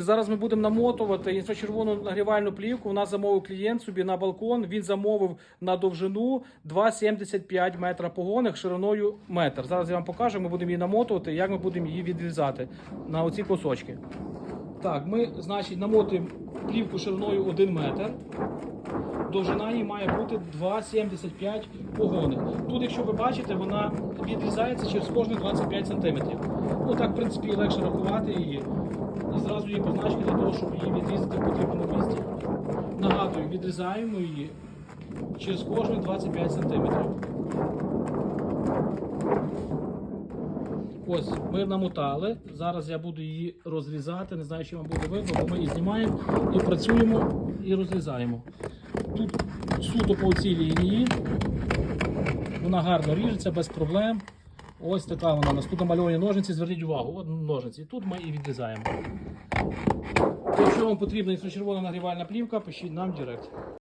Зараз ми будемо намотувати інфрачервону нагрівальну плівку. У нас замовив клієнт собі на балкон. Він замовив на довжину 2,75 метра погоних шириною метр. Зараз я вам покажу. Ми будемо її намотувати, як ми будемо її відрізати на оці кусочки. Так, ми, значить, намотуємо плівку шириною 1 метр. Довжина її має бути 2,75 погоних. Тут, якщо ви бачите, вона відрізається через кожні 25 см. Ну так, в принципі, легше рахувати її і зразу її позначити для того, щоб її відрізати в потрібному місці. Нагадую, відрізаємо її через кожні 25 см. Ось ми намотали. Зараз я буду її розрізати. Не знаю, чи вам буде видно, бо ми її знімаємо і працюємо і розрізаємо. Тут суто по цій лінії. Вона гарно ріжеться без проблем. Ось така вона. У нас тут намальовані ножниці, зверніть увагу, от ножниці. Тут ми і відрізаємо. Якщо вам потрібна інфрачервона нагрівальна плівка, пишіть нам в директ.